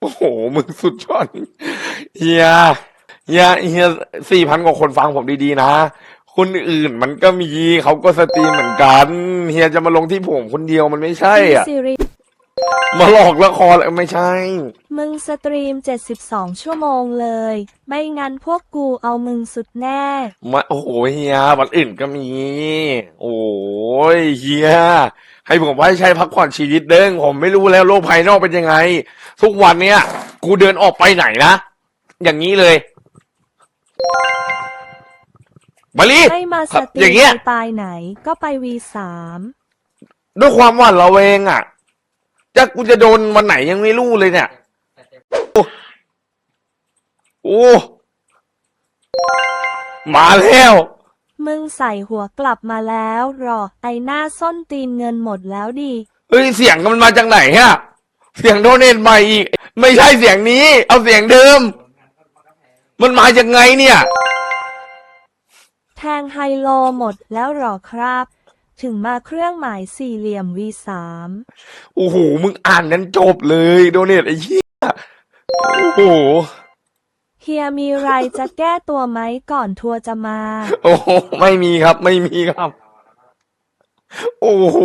โอ้โห มึงสุดยอดเฮียเฮียเฮียสี่พันกว่าคนฟังผมดีๆนะ คนอื่นมันก็มีเขาก็สตรีมเหมือนกันเฮียจะมาลงที่ผมคนเดียวมันไม่ใช่อะ ซีรีมาหลอกละครไม่ใช่ มึงสตรีม 72 ชั่วโมงเลย ไม่งั้นพวกกูเอามึงสุดแน่ มาโอ้โหเฮียวันอื่นก็มี โอ้ยเฮียให้ผมไว้ใช้พักผ่อนชีวิตเด้งผมไม่รู้แล้วโลกภายนอกเป็นยังไง ทุกวันเนี้ย กูเดินออกไปไหนนะ อย่างนี้เลยมาลีไม่มาสตรีอย่างมเงี้ยสไตล์ไหนก็ไป V3 ด้วยความหวาดระแวงอะจะกูจะโดนวันไหนยังไม่รู้เลยเนี่ย โอ้โอ้มาแล้ว มึงใส่หัวกลับมาแล้วหรอ ไอหน้าส้นตีนเงินหมดแล้วดิเฮ้ย เสียงมันมาจากไหนฮะ เสียงโดเนทใหม่อีก ไม่ใช่เสียงนี้ เอาเสียงเดิม มันมาจากไงเนี่ย แทงไฮโลหมดแล้วหรอครับ ถึงมาเครื่องหมายสี่เหลี่ยม V3 โอ้โห มึงอ่านนั้นจบเลยโดเนทไอ้เหี้ยโอ้โห เฮียมีไรจะแก้ตัวไหมก่อนทัวร์จะมา โอ้โหไม่มีครับ ไม่มีครับ โอ้โห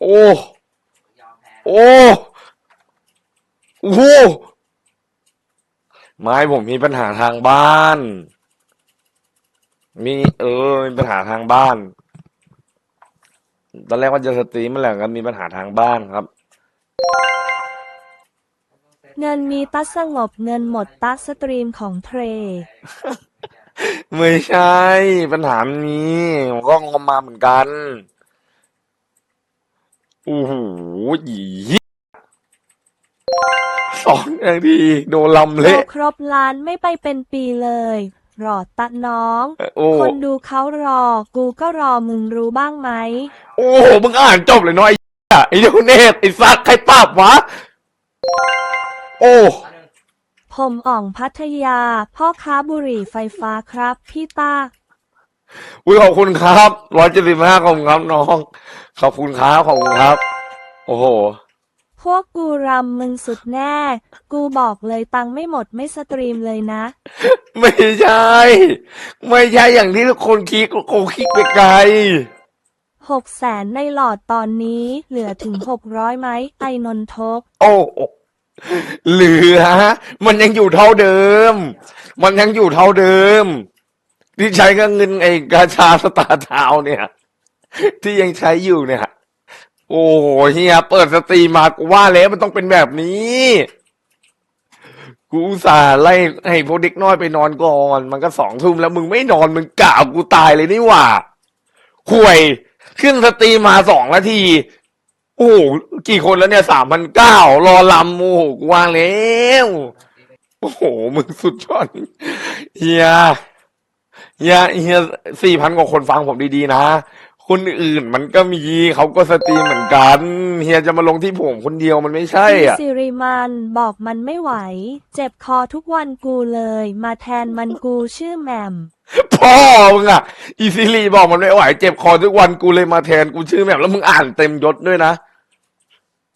โอ้ โอ้ โอ้โหไม่ผมมีปัญหาทางบ้าน มีเออมีปัญหาทางบ้าน ตอนแรกว่าจะสตรีมมันแหละก็มีปัญหาทางบ้านครับ เงินมีตัดสงบเงินหมดตัดสตรีมของเทรไม่ใช่ ปัญหามันมีผมก็งอมมาเหมือนกันโอ้โหหยี สองนาทีโดนลำโลเละ ครบล้านไม่ไปเป็นปีเลย รอตะน้อง โอ้ คนดูเขารอ กูก็รอมึงรู้บ้างไหม โอ้โหมึงอ่านจบเลยเนาะไอ้เหี้ยไอ้โดเนทไอ้ซักใครปราบวะ โอ้ ผมอ่องพัทยา พ่อค้าบุหรี่ไฟฟ้าครับพี่ตา อุ้ยขอบคุณครับร้อยเจ็ดสิบห้าขอบคุณครับน้อง ขอบคุณครับขอบคุณครับ โอ้โห พวกกูรำมึงสุดแน่ กูบอกเลยตังค์ไม่หมดไม่สตรีมเลยนะ ไม่ใช่ ไม่ใช่อย่างที่ทุกคนคิดทุกคนคิดไปไกลหกแสนในหลอดตอนนี้เหลือถึงหกร้อยไหมไอนนทก โอ้เหลือมันยังอยู่เท่าเดิม มันยังอยู่เท่าเดิม ที่ใช้ก็เงินไอ้กาชาสตาร์ทาวน์เนี่ย ที่ยังใช้อยู่เนี่ย โอ้โหเฮียเปิดสตรีมมากูว่าแล้วมันต้องเป็นแบบนี้ กูอุตส่าห์ไล่ให้พวกเด็กน้อยไปนอนก่อน มันก็สองทุ่มแล้วมึงไม่นอนมึงกล่าวกูตายเลยนี่หว่าห่วย ขึ้นสตรีมมาสองนาที โอ้โหกี่คนแล้วเนี่ยสามพันเก้ารอลำโอ้โหกูวางแล้วโอ้โห มึงสุดยอดเฮียเฮียเฮียสี่พันกว่าคนฟังผมดีๆนะ คนอื่นมันก็มีเขาก็สตรีมเหมือนกัน เฮียจะมาลงที่ผมคนเดียวมันไม่ใช่พี่อะ สิริมันบอกมันไม่ไหว เจ็บคอทุกวันกูเลย มาแทนมันกูชื่อแหม่ม พ่อมึงอะ อีซิลีบอกมันไม่ไหวเจ็บคอทุกวันกูเลยมาแทนกูชื่อแบบแล้วมึงอ่านเต็มยศด้วยนะ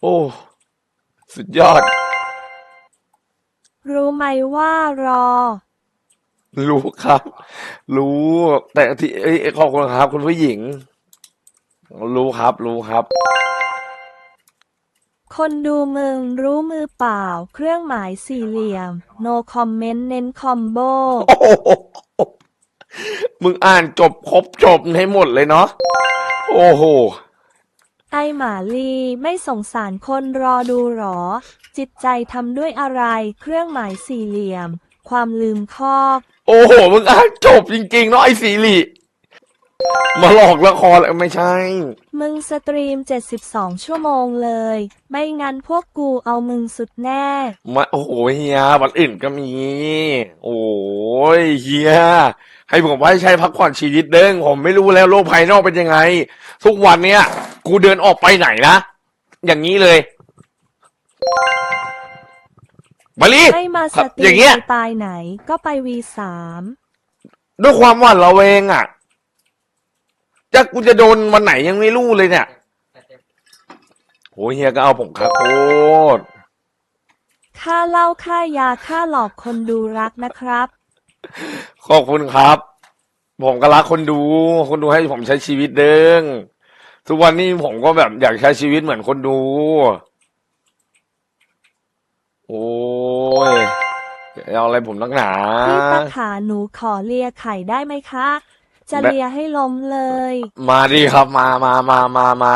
โอ้ สุดยอด รู้ไหมว่ารอ รู้ครับ รู้แต่ที่เอ้ยขอบคุณครับ คุณผู้หญิง รู้ครับ รู้ครับ คนดูมึงรู้มือเปล่า เครื่องหมายสี่เหลี่ยม no comment เน้นคอมโบ โอ้โหมึงอ่านจบครบจบให้หมดเลยเนาะ โอ้โห ไอหมาลีไม่สงสารคนรอดูหรอ จิตใจทำด้วยอะไร เครื่องหมายสี่เหลี่ยม ความลืมคอกโอ้โห มึงอ่านจบจริงๆเนาะไอ้สีริ มาหลอกละครไม่ใช่ มึงสตรีม 72 ชั่วโมงเลย ไม่งั้นพวกกูเอามึงสุดแน่ มาโอ้โหเฮียวันอื่นก็มี โอ้ยเฮียให้ผมไว้ใช้พักผ่อนชีวิตเด้งผมไม่รู้แล้วโลกภายนอกเป็นยังไง ทุกวันเนี้ยกูเดินออกไปไหนนะ อย่างนี้เลยมาลีให้มาสตอรีย่างเงี้มยสไตล์ไหนก็ไป V3 ด้วยความหวาดระแวงอะ จะกูจะโดนวันไหนยังไม่รู้เลยเนี่ยโอ้ยเฮียก็เอาผมครับโคตรขค่าเหล้าค่ายาค่าหลอกคนดูรักนะครับ ขอบคุณครับ ผมก็รักคนดู คนดูให้ผมใช้ชีวิตเด้งทุกวันนี้ผมก็แบบอยากใช้ชีวิตเหมือนคนดู โอ้ยเอาอะไรผมนักหนา พี่ตาขาหนูขอเลียไข่ได้ไหมคะ จะได้เลียให้ล้มเลย มาดีครับมามามามามา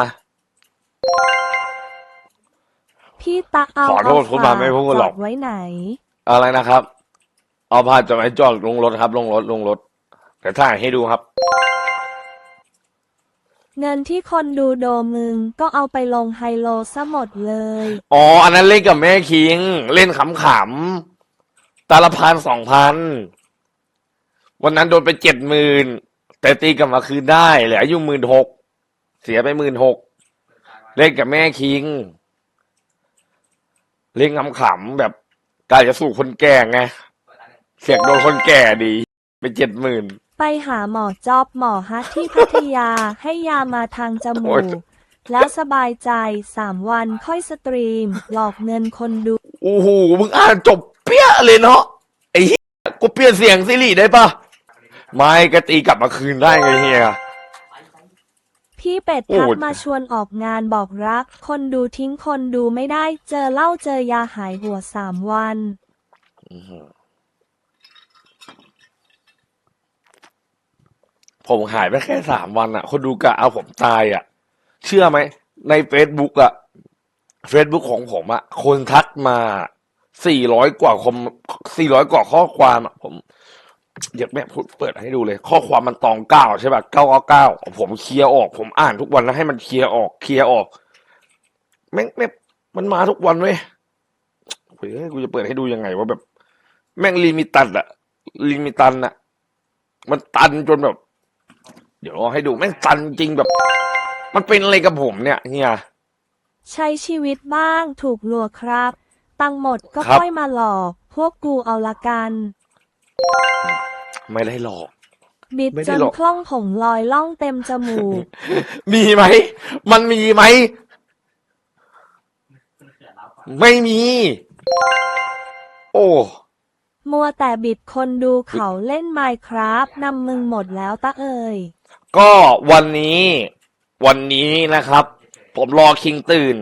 พี่ตาเอาขอโทษเาคุณมาไม่พูดหรอกจดไว้ไหน อะไรนะครับ เอาภาพจะไปจอดลงรถครับ ลงรถลงรถเดี๋ยวถ่ายให้ดูครับ เงินที่คนดูโดมึงก็เอาไปลงไฮโลซะหมดเลย อ๋อ อันนั้นเล่นกับแม่คิง เล่นขำๆตาละพันสองพันวันนั้นโดนไปเจ็ดหมื่น แต่ตีกลับมาคืนได้เหลืออยู่หมื่นหกเสียไปหมื่นหกเล่นกับแม่คิง เล่นขำๆแบบกายจะสู่คนแก่ไงเสียกโดนคนแก่ดี ไปเจ็ดหมื่นไปหาหมอจอบหมอฮัทที่พัทยาให้ยามาทางจมูโอ๊กยแล้วสบายใจสามวันค่อยสตรีม หลอกเงินคนดู โอ้โหมึงอ่านจบเปี้ยเลยเนาะไอ้เหี้ยกูเปลี่ยนเสียงซิริได้ปะ ไม่ก็ตีกลับมาคืนได้ไงเฮีย พี่เป็ดโอ้ทักยมาชวนออกงานบอกรัก คนดูทิ้งคนดูไม่ได้ เจอเหล้าเจอยาหายหัวสามวัน ผมหายไปแค่สามวันอะคนดูกะเอาผมตายอะเชื่อไหม ในเฟซบุ๊กอะเฟซบุ๊กของผมอะคนทักมาสี่ร้อยกว่าคอมสี่ร้อยกว่าข้อความอะผม อยากแม่พูดเปิดให้ดูเลย ข้อความมันตองเก้าใช่ป่ะเก้าเก้าเก้าผมเคลียร์ออก ผมอ่านทุกวันแล้วให้มันเคลียร์ออกเคลียร์ออกแม่งแม่งมันมาทุกวันเว้ยเฮ้ยกูจะเปิดให้ดูยังไงว่าแบบ แม่งลิมิตันอะลิมิตันอะมันตันจนแบบ เดี๋ยวเอาให้ดูแม่งตันจริงแบบ มันเป็นอะไรกับผมเนี่ยเฮียใช้ชีวิตบ้างถูกลวงครับ ตังค์หมดก็ครับค่อยมาหลอก พวกกูเอาละกัน ไม่ได้หลอก บิดไม่จได้นหรอก คล่องผงลอยล่องเต็มจมูก มีไหม มันมีไหม ไม่มี โอ้ มัวแต่บิดคนดูเขาเล่นไมครับนำมึงหมดแล้วตะเอ่ย ก็วันนี้ วันนี้นะครับ ผมรอคิงตื่น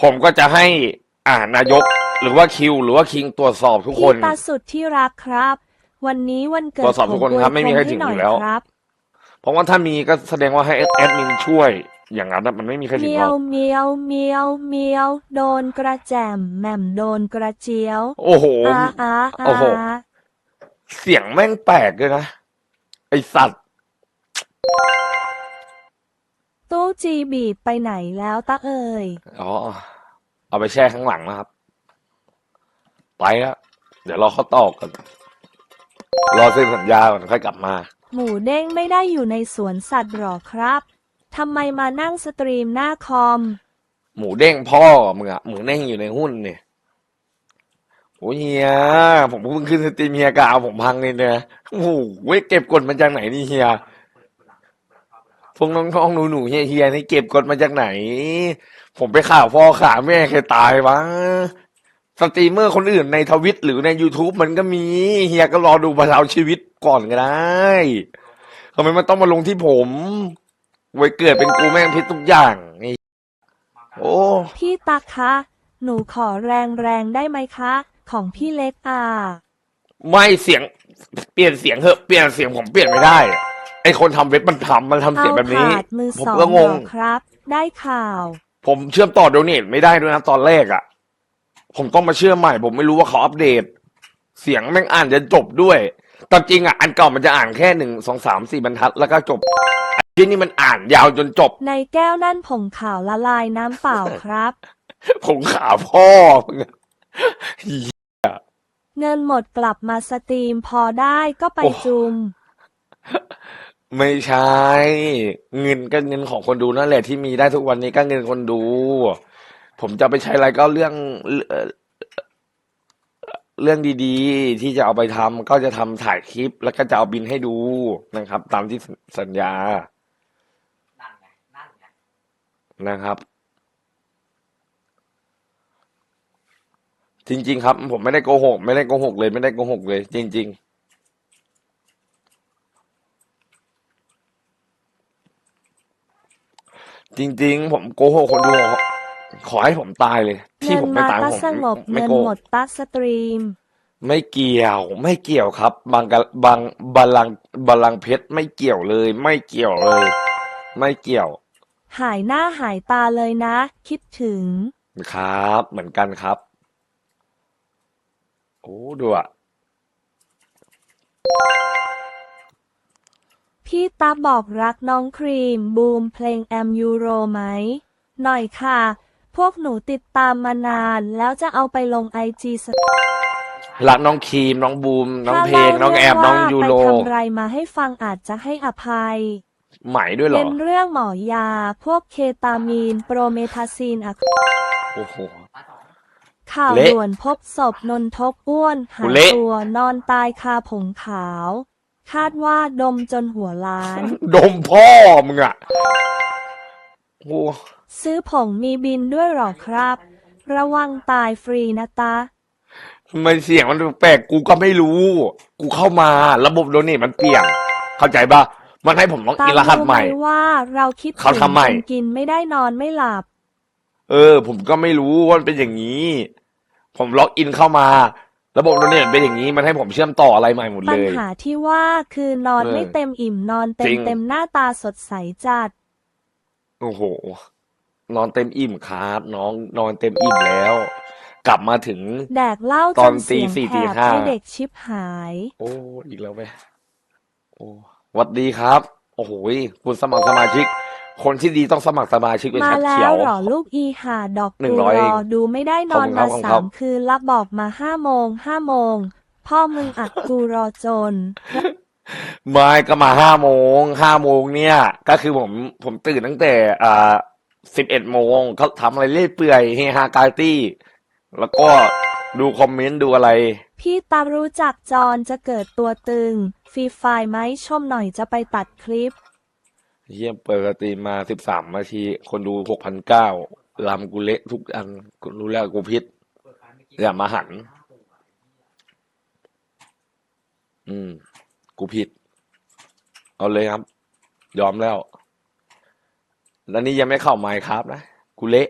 ผมก็จะให้อ่านายก หรือว่าคิว หรือว่าคิงตรวจสอบทุกคนพี่ตาสุดที่รักครับ วันนี้วันเกิตรดวจสอบทุกคนผครับไม่มีใครอวยพถึงหน่อยู่แล้ว ครับเพราะว่าถ้ามีก็แสดงว่าให้แอดมินช่วย อย่างนั้นน่ะมันไม่มีใครถึงเมีหยรวอกเมียวเมียวเมียว โดนกระแจมแหม่มโดนกระเจียวโอ้โห อาอาอาโอ้โห เสียงแม่งแปลกเลยนะ ไอสัตว์ ตู้จีบีบไปไหนแล้วตะเอ่ย อ๋อ เอาไปแช่ข้างหลังนะครับ ไปแล้วเดี๋ยวรอเขาตอบกัน รอเซ็นสัญญาก่อนค่อยกลับมา หมูเด้งไม่ได้อยู่ในสวนสัตว์หรอครับทำไมมานั่งสตรีมหน้าคอม หมูเด้งพ่อมึงอะหมูเด้งอยู่ในหุ้นเนี่ยโอ้ยเฮียผมเพิ่งขึ้นสตรีมเฮียกเอาผมพังเลยเนี่ยโอ้โหเว้ยเก็บกดมาจากไหนนี่เฮียพวกน้องๆหนูๆเฮียเฮียนี่เก็บกดมาจากไหน ผมไปข่าวพ่อข่าวแม่ใครตายวะ สตรีมเมอร์คนอื่นในทวิตหรือใน YouTube มันก็มี เฮียก็รอดูบรรเทาชีวิตก่อนก็ได้ทำไมมันต้องมาลงที่ผมไว้เกิดเป็นกูแม่งพิษทุกอย่างไอ้โอ้ พี่ตักคะ หนูขอแรงแรงๆได้ไหมคะ ของพี่เล็กอะไม่เสียง เปลี่ยนเสียงเหอะเปลี่ยนเสียงผมเปลี่ยนไม่ได้อะไอคนทำเว็บมันทำมันทำเสียงแบบนี้เอาขาดมือผมสองก็งงหรอครับ ได้ข่าว ผมเชื่อมต่อโดเนทไม่ได้ด้วยนะตอนแรกอะ่ะ ผมต้องมาเชื่อมใหม่ ผมไม่รู้ว่าเขาอัปเดต เสียงแม่งอ่านจะจบด้วยตามจริงอะ่ะอันเก่ามันจะอ่านแค่หนึ่งสองสามสี่บรรทัดแล้วก็จบอันที่นี่มันอ่านยาวจนจบ ในแก้วนั่นผงขาวละลายน้ำเปล่าครับ ผมขาพ่อมึงอะเงินหมดกลับมาสตรีมพอได้ก็ไปโอ้จุม ไม่ใช่ เงินก็เงินของคนดูนั่นแหละที่มีได้ทุกวันนี้ก็เงินคนดู ผมจะไปใช้อะไรก็เรื่องเอ่อเรื่องดีๆ ที่จะเอาไปทำก็จะทำถ่ายคลิป แล้วก็จะเอาบินให้ดูนะครับ ตามที่สัญญานั่นไงนั่นไงนะครับทจริง ๆ ครับ ผมไม่ได้โกหก ไม่ได้โกหกเลยไม่ได้โกหกเลย จริง ๆจริง ๆ ผมโกหกคนดู ขอให้ผมตายเลย ที่เงิผมไม่มาตายตาผมสงบไม่เงินโกหหมกดตาสตรีม ไม่เกี่ยวไม่เกี่ยวครับ บางกะบางบาลังก์บาลังก์เพชรไม่เกี่ยวเลย ไม่เกี่ยวเลย ไม่เกี่ยวหายหน้าหายตาเลยนะ คิดถึง ครับ เหมือนกันครับ โอ้ดูอะพี่ตาบอกรักน้องครีมบูมเพลงแอมยูโรไหม หน่อยค่ะ พวกหนูติดตามมานาน แล้วจะเอาไปลงไอจีสรักน้องครีมน้องบูม น้องเพลงน้องแอบน้องยูโรไปทำไรมาให้ฟังอาจจะให้อภัย ไหมด้วยเหรเป็อนเรื่องหมอยา พวกเคตามีน โปรเมทาซีนอะโอ้โหมาสองข่าวเละด่วนพบศพนนทกอ้วนหากูยเละ ตัวนอนตายคาผงขาว คาดว่าดมจนหัวล้าน ดมพ่อมึงอะโอ้ ซื้อผงมีบินด้วยเหรอครับ ระวังตายฟรีนะตาทำไมเสียงมันแปลกๆกูก็ไม่รู้ กูเข้ามาระบบโดเนทมันเปลี่ยนเข้าใจปะมันให้ผมต้องตาอินรหัสรู้ใหไหมม่ว่าเราคิดเขาทำใหม่ถึงคนกินไม่ได้นอนไม่หลับ เออ ผมก็ไม่รู้ว่ามันเป็นอย่างนี้ ผมล็อกอินเข้ามา ระบบโดเนทเป็นอย่างนี้ มันให้ผมเชื่อมต่ออะไรใหม่หมดปัเลญยหาที่ว่าคือนอนเออไม่เต็มอิ่มนอนเต็จริมงเต็มหน้าตาสดใสจัด โอ้โห นอนเต็มอิ่มครับ น้องนอนเต็มอิ่มแล้ว กลับมาถึง แดกเหล้าตจอนนตีเสียงสี่แหตีบห้า ให้เด็กชิบหาย โอ้ อีกแล้วไปโอ้หวัดดีครับ โอ้โหยคุณสมัครสมาชิก คนที่ดีต้องสมัครสมาชิกเป็นมาชัดแล้เขียวว เหรอลูกอีหาดอกหนึ่งกูร้อยรเอองดูไม่ได้นอนขอบมาคุณครับสามคืนรับบอกมาห้าโมงห้าโมง พ่อมึงอัดกูรอจน ไม่ก็มาห้าโมงห้าโมงเนี่ย ก็คือผมผมตื่นตั้งแต่อ่า สิบเอ็ดโมงเขาทำอะไรเรื่อยเปื่อยเฮฮากาตี้ แล้วก็ดูคอมเมนต์ดูอะไร พี่ตารู้จักจอนจะเกิดตัวตึง ฟรีไฟล์ไหมชมหน่อยจะไปตัดคลิปเฮียเปิดสตรีมมาสิบสามนาที คนดูหกพันเก้าลำกูเละทุกอันกูรู้แล้วกูพิษเปิดไฟเมื่อกี้อย่ามาหันห้าตัวอืม กูผิด เอาเลยครับ ยอมแล้ว แล้วนี่ยังไม่เข้าไมค์ครับนะกูเละ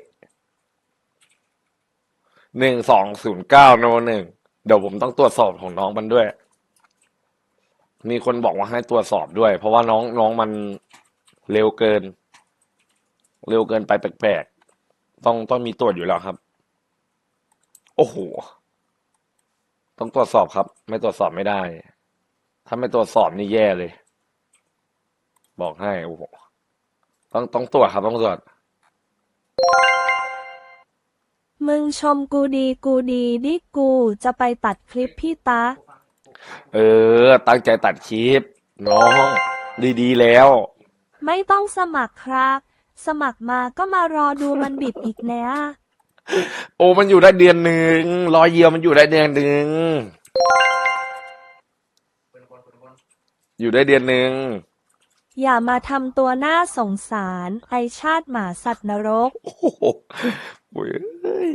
หนึ่งสองศูนย์เก้าโนหนึ่งเดี๋ยวผมต้องตรวจสอบของน้องมันด้วย มีคนบอกว่าให้ตรวจสอบด้วย เพราะว่าน้องน้องมันเร็วเกิน เร็วเกินไปแปลกๆต้องต้องมีตรวจอยู่แล้วครับ โอ้โหต้องตรวจสอบครับ ไม่ตรวจสอบไม่ได้ ถ้าไม่ตรวจสอบนี่แย่เลย บอกให้โอ้โห ต้องต้องตรวจครับต้องตรวจมึงชมกูดีกูดีดิกูจะไปตัดคลิปพี่ตา เออ ตั้งใจตัดคลิปน้องดีๆแล้ว ไม่ต้องสมัครครับ สมัครมาก็มารอดูมันบิดอีกแน่โอ้มันอยู่ได้เดือนหนึ่งรอยเยียวมันอยู่ได้เดือนหนึ่งเปิดคนเปิดคนอยู่ได้เดือนหนึ่ง อย่ามาทำตัวน่าสงสาร ไอชาติหมาสัตว์นรก โอ้โหโอ้ย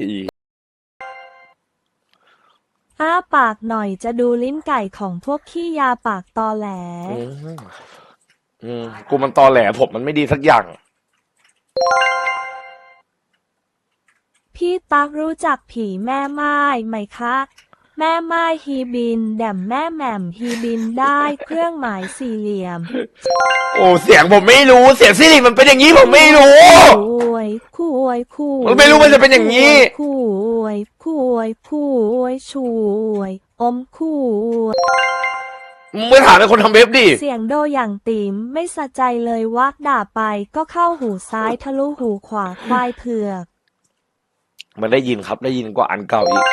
อ้าปากหน่อยจะดูลิ้นไก่ของพวกขี้ยาปากตอแหล อืมอืมกูมันตอแหลผมมันไม่ดีสักอย่าง พี่ตักรู้จักผีแม่ไม้ไหมคะ แม่ไม้ฮีบิน แด่มแม่แหม่มฮีบินได้เครื่องหมายสี่เหลี่ยมโอ้เสียงผมไม่รู้เสียงซิริมันเป็นอย่างนี้ผมไม่รู้ คุยคุยคุยมันไม่รู้มันจะเป็นอย่างนี้ คุยคุยคุยช่วย อมคุย มึงไปถามไอ้คนทำเว็บดิเสียงโดอย่างติ๋มไม่สะใจเลยวักด่าไปก็เข้าหูซ้ายทะลุหูขวาควายเผือก มันได้ยินครับได้ยินกว่าอันเก่าอีก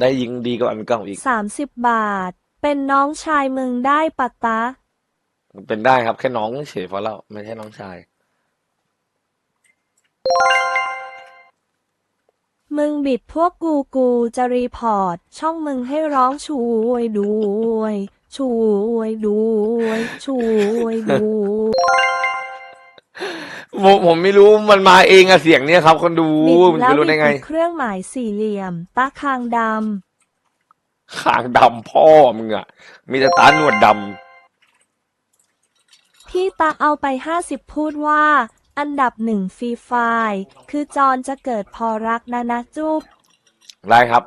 ได้ยินดีกว่าอันเก่าอีก สามสิบบาท เป็นน้องชายมึงได้ปะตะมันเป็นได้ครับแค่น้องเฉยพอแล้วไม่ใช่น้องชาย มึงบิดพวกกูกูจะรีพอร์ต ช่องมึงให้ร้องช่วยด้วย ช่วยด้วย ช่วยด้วย ผมผมไม่รู้มันมาเองอะเสียงเนี่ยครับ คนดูบิดมันแล้วจะรู้บิได้ดไงอีกเครื่องหมายสี่เหลี่ยม ตาคางดขางดำพ่อมึงอะมีแต่ตาหนวดดำพี่ตาเอาไปห้าสิบพูดว่า อันดับหนึ่งฟรีไฟล์คือจอนจะเกิดพอรักนะนะจุ๊บำได้ครับ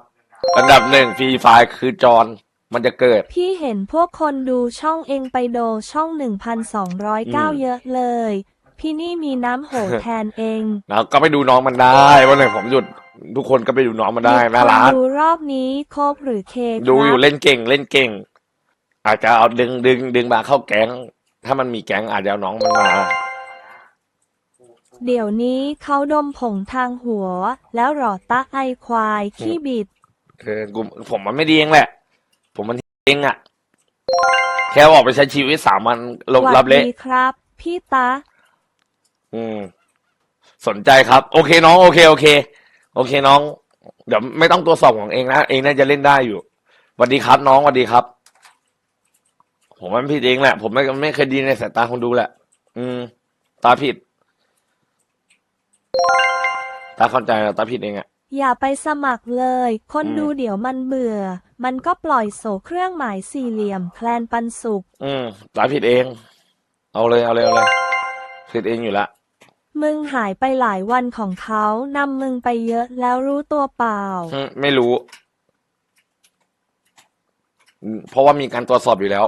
อันดับหนึ่งฟรีไฟล์คือจอนมันจะเกิด พี่เห็นพวกคนดูช่องเองไปโดช่องอืม1,209 เยอะเลย พี่นี่มีน้ำโหแทนเองแล้วก็ไปดูน้องมันได้วันไหนผมหยุดทุกคนก็ไปดูน้องมันได้มีน่าคนรักดูรอบนี้โคบหรือเคครับดูอยู่เล่นเก่งเล่นเก่ง อาจจะเอาดึงดึงดึงมาเข้าแก๊ง ถ้ามันมีแก๊งอาจจะเอาน้องมันมาเดี๋ยวนี้เขาดมผงทางหัว แล้วหรอตาไอควายขี้บิดเออกูผมมันไม่ดีเองแหละ ผมมันเองอะแค่ออกไปใช้ชีวิตสามวันลบหวัรัดบเละดีครับ พี่ตา อืม สนใจครับ โอเคน้อง โอเค โอเค โอเคน้อง เดี๋ยวไม่ต้องตรวจสอบของเองนะ เองน่าจะเล่นได้อยู่สวัสดีครับ น้องสวัสดีครับ ผมมันผิดเองแหละ ผมไม่ไม่เคยดีในสายตาคนดูแหละ อืม ตาผิด ตาเข้าใจแล้วตาผิดเองอะอย่าไปสมัครเลย คนอืมดูเดี๋ยวมันเบื่อ มันก็ปล่อยโสเครื่องหมายสี่เหลี่ยมแคลนปันสุขอืม ตาผิดเอง เอาเลยเอาเลยเอาเลยผิดเองอยู่ละ มึงหายไปหลายวันของเขานำมึงไปเยอะแล้วรู้ตัวเปล่า อืมไม่รู้อืมเพราะว่ามีการตรวจสอบอยู่แล้ว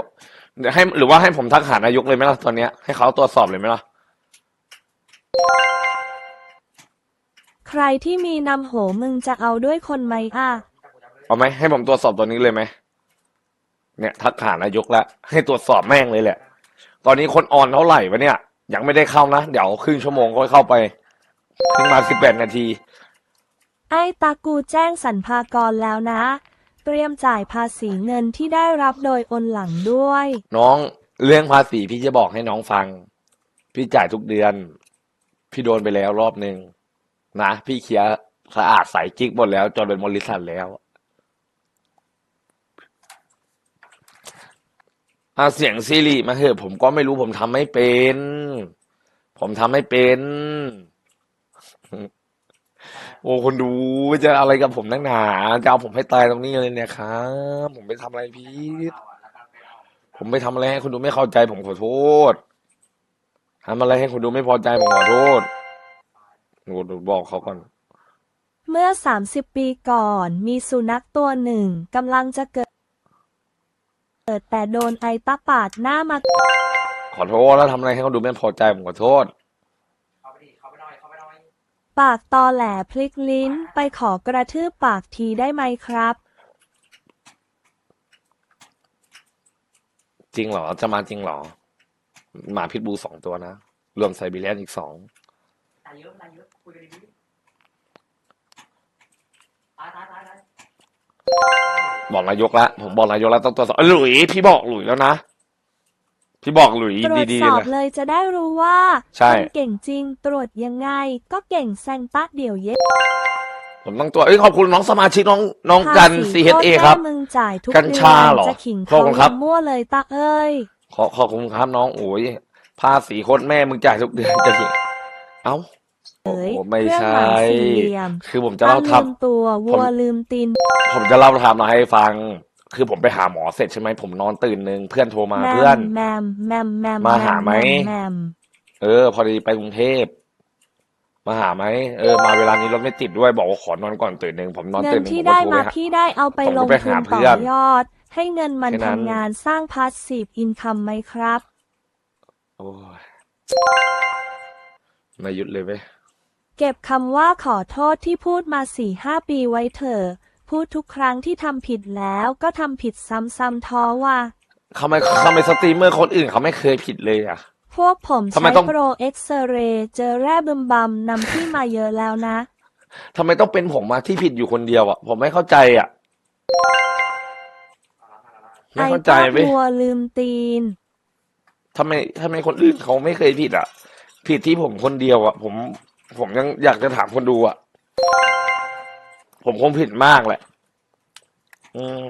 เดี๋ยวให้หรือว่าให้ผมทักหานายกเลยไหมล่ะตอนเนี้ยให้เขาตรวจสอบเลยไหมล่ะ ใครที่มีนำโหมึงจะเอาด้วยคนไหมอะ เอาไหมให้ผมตรวจสอบตัวนี้เลยไหมเนี่ย ทักหานายกแล้วให้ตรวจสอบแม่งเลยแหละ ตอนนี้คนออนเท่าไหร่วะเนี่ย ยังไม่ได้เข้านะ เดี๋ยวครึ่งชั่วโมงก็เข้าไปเพิ่งมาสิบแปดนาที ไอ้ตากูแจ้งสรรพากรแล้วนะ เตรียมจ่ายภาษีเงินที่ได้รับโดยโอนหลังด้วย น้องเรื่องภาษีพี่จะบอกให้น้องฟัง พี่จ่ายทุกเดือน พี่โดนไปแล้วรอบหนึ่งนะ พี่เคลียร์สะอาดใสกิ๊กหมดแล้วจนเป็นบริษัทแล้ว อาเสียงซีรีมาเถอะผมก็ไม่รู้ผมทำไม่เป็น ผมทำไม่เป็น โอ้คนดูจะอะไรกับผมนักหนาจะเอาผมให้ตายตรงนี้เลยเนี่ยครับผมไปทำอะไรผิดผมไปทำอะไรให้คุณดูไม่เข้าใจ ผมขอโทษทำอะไรให้คุณดูไม่พอใจผมขอโทษหนูหนูบอกเขาก่อน เมื่อ 30 ปีก่อน มีสุนัขตัวหนึ่งกำลังจะเกิด เกิดแต่โดนไอตาปาดหน้ามาขอโทษแล้วทำอะไรให้เขาดูไม่พอใจผมขอโทษเข้าไปดิเข้าไปหน่อยเข้าไปหน่อยปากตอแหลพลิกลิ้นไปขอกระทืบปากทีได้ไหมครับ จริงเหรอ จะมาจริงเหรอ หมาพิษบูสองตัวนะ รวมไซบีเรียนอีกสอง ตายเยอะตายเยอะคุยกันดีๆตายตายตายตาย บอกนายกละผมบอกนายกแล้วต้องตรวจสอบเอ้ยหลุยพี่บอกหลุยแล้วนะ พี่บอกหลุยตรวจดีสๆอบเลย เลยจะได้รู้ว่าใช่ คนเก่งจริงตรวจยังไง ก็เก่งแซงตะเดี่ยวเย็ดผมต้องตัวจเอ้ยขอบคุณน้องสมาชิกน้องน้องกัน ภาษี CHA โทษครับแม่มึงจ่ายทุกกัญเดืชาอนเหรอจะขิงขอบเขาคุณครับ มั่วเลยตาเอ้ย ขอขอบคุณครับน้องโอ้ยภาษีโคตรแม่มึงจ่ายทุกเดือนจะสิเอ้า เอ้ยโอ้ไม่เครื่องใช่หมายสี่เหลี่ยมคือผมจะเล่าตั้งทลืมตัววัวลืมตีนำผมจะเล่าทำมาให้ฟัง คือผมไปหาหมอเสร็จใช่ไหม ผมนอนตื่นหนึ่งเพื่อนโทรมาแมเพื่อนมแมมแมมแมมมาหาไหม แมมเออ พอดีไปกรุงเทพ มาหาไหมเออ มาเวลานี้รถไม่ติดด้วย บอกว่าขอนอนก่อนตื่นหนึ่งผมนอนเงิตื่นนหนึ่งที่ผมก็ได้โทรไปมาหา พี่ได้เอาไปผมก็ลงไปทุนหาต่อเพื่อน ยอด ให้เงินมันแค่นั้น ทำงานสร้างพาสซีฟอินคัมไหมครับ โอ้ยไม่หยุดเลยเว้ย เก็บคำว่าขอโทษที่พูดมาสี่ห้าปีไว้เถอะ พูดทุกครั้งที่ทำผิดแล้วก็ทำผิดซ้ำๆท้อว่าเขาไม่เขาไม่สตรีมเมอร์คนอื่นเขาไม่เคยผิดเลยอะ พวกผมทำไมใช้ต้อง โปรเอ็กซเรย์เจอแร่บึมบัมนำพี่มาเยอะแล้วนะ ทำไมต้องเป็นผมมาที่ผิดอยู่คนเดียวอะ ผมไม่เข้าใจอะ ไม่ไอ้เข้าใจตาเว้ยวัวลืมตีน ทำไมทำไมคนอื่นเขาไม่เคยผิดอะ ผิดที่ผมคนเดียวอะผม ผมยังอยากจะถามคนดูอะผมคงผิดมากแหละ อืม